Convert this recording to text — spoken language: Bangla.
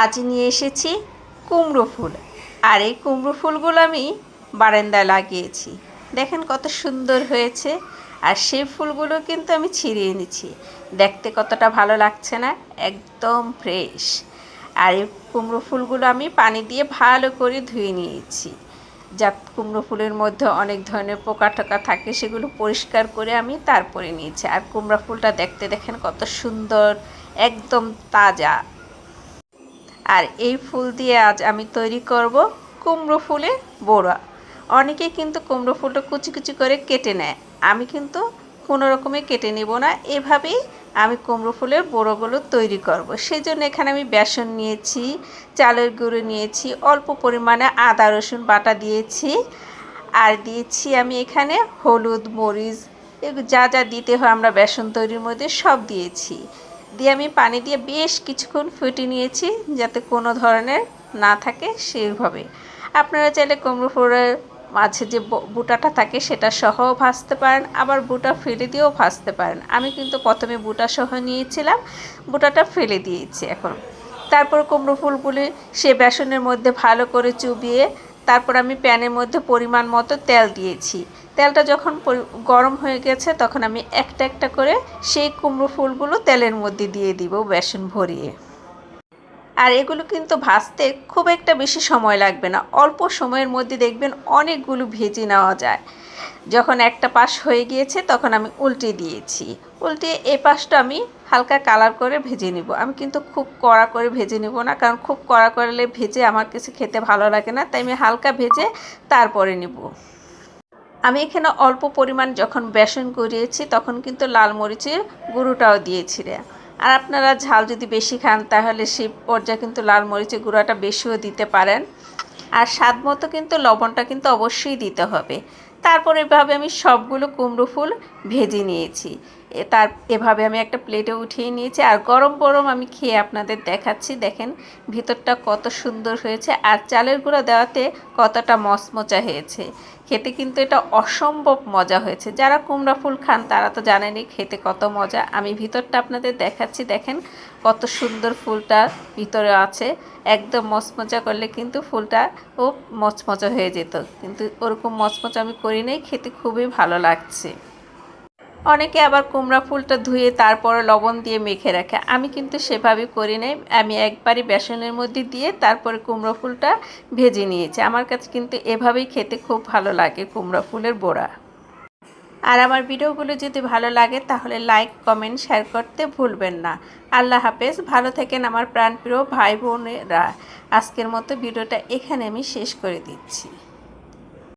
আজ নিয়ে এসেছি কুমড়ো ফুল। আর এই কুমড়ো ফুলগুলো আমি বারান্দায় লাগিয়েছি। দেখেন কত সুন্দর হয়েছে। আর সেই ফুলগুলো কিন্তু আমি ছিঁড়িয়ে এনেছি। দেখতে কতটা ভালো লাগছে না? একদম ফ্রেশ। আর এই কুমড়ো ফুলগুলো আমি পানি দিয়ে ভালো করে ধুয়ে নিয়েছি। যা কুমড়ো ফুলের মধ্যে অনেক ধরনের পোকা টোকা থাকে, সেগুলো পরিষ্কার করে আমি তারপরে নিয়েছি। আর কুমড়া ফুলটা দেখতে দেখেন কত সুন্দর, একদম তাজা। আর এই ফুল দিয়ে আজ আমি তৈরি করব কুমড়ো ফুলের বড়া। অনেকে কিন্তু কুমড়ো ফুলটা কুচি কুচি করে কেটে নেয়। আমি কিন্তু কোনো রকমে কেটে নেব না। এভাবেই আমি কুমড়ো ফুলের বড়োগুলো তৈরি করব। সেই জন্য এখানে আমি বেসন নিয়েছি, চালের গুঁড়ো নিয়েছি, অল্প পরিমাণে আদা, রসুন বাটা দিয়েছি। আর দিয়েছি আমি এখানে হলুদ, মরিচ যা যা দিতে হয় আমরা বেসন তৈরির মধ্যে সব দিয়েছি। দিয়ে আমি পানি দিয়ে বেশ কিছুক্ষণ ফুটে নিয়েছি যাতে কোনো ধরনের না থাকে সেইভাবে আপনারা চাইলে কুমড়ো ফুলের মাঝে যে বুটাটা থাকে সেটা সহও ভাজতে পারেন, আবার বুটা ফেলে দিয়েও ভাজতে পারেন। আমি কিন্তু প্রথমে বুটা সহ নিয়েছিলাম, বুটাটা ফেলে দিয়েছি এখন। তারপর কুমড়ো ফুলগুলি সে বেসনের মধ্যে ভালো করে চুবিয়ে, তারপর আমি প্যানের মধ্যে পরিমাণ মতো তেল দিয়েছি। তেলটা যখন গরম হয়ে গেছে, তখন আমি একটা একটা করে সেই কুমড়ো ফুলগুলো তেলের মধ্যে দিয়ে দিব বেসন ভরিয়ে। আর এগুলো কিন্তু ভাজতে খুব একটা বেশি সময় লাগবে না। অল্প সময়ের মধ্যে দেখবেন অনেকগুলো ভেজে নেওয়া যায়। যখন একটা পাশ হয়ে গিয়েছে, তখন আমি উল্টে দিয়েছি। উল্টে এ পাশটা আমি হালকা কালার করে ভেজে নিব। আমি কিন্তু খুব কড়া করে ভেজে নিব না, কারণ খুব কড়া করলে ভেজে আমার কিছু খেতে ভালো লাগে না। তাই আমি হালকা ভেজে তারপরে নিব। আমি এখানে অল্প পরিমাণ যখন বেসন করিয়েছি তখন কিন্তু লাল মরিচের গুঁড়োটাও দিয়েছিলে আর আপনারা ঝাল যদি বেশি খান, তাহলে সেই পর্যায়ে কিন্তু লাল মরিচের গুঁড়াটা বেশিও দিতে পারেন। আর স্বাদ মতো কিন্তু লবণটা কিন্তু অবশ্যই দিতে হবে। তারপর এভাবে আমি সবগুলো কুমড়ো ফুল ভেজে নিয়েছি। তার এভাবে আমি একটা প্লেটে উঠিয়ে নিয়েছি আর গরম গরম আমি খেয়ে আপনাদের দেখাচ্ছি। দেখেন ভিতরটা কত সুন্দর হয়েছে আর চালের গুঁড়া দেওয়াতে কতটা মচমচা হয়েছে। খেতে কিন্তু এটা অসম্ভব মজা হয়েছে। যারা কুমড়া ফুল খান তারা তো জানেনই খেতে কত মজা। আমি ভিতরটা আপনাদের দেখাচ্ছি। দেখেন কত সুন্দর ফুলটা ভিতরে আছে। একদম মচমচা করলে কিন্তু ফুলটা ও মচমচা হয়ে যেত। কিন্তু ওরকম মচমচা আমি করি নাই। খেতে খুবই ভালো লাগছে। অনেকে আবার কুমড়া ফুলটা ধুয়ে তারপরে লবণ দিয়ে মেখে রাখে। আমি কিন্তু সেভাবে করি নাই। আমি একবারই বেসনের মধ্যে দিয়ে তারপরে কুমড়ো ফুলটা ভেজে নিয়েছি। আমার কাছে কিন্তু এভাবেই খেতে খুব ভালো লাগে কুমড়া ফুলের বড়া। আর আমার ভিডিওগুলো যদি ভালো লাগে তাহলে লাইক, কমেন্ট, শেয়ার করতে ভুলবেন না। আল্লাহ হাফেজ। ভালো থাকেন আমার প্রাণপ্রিয় ভাই বোনেরা আজকের মতো ভিডিওটা এখানে আমি শেষ করে দিচ্ছি।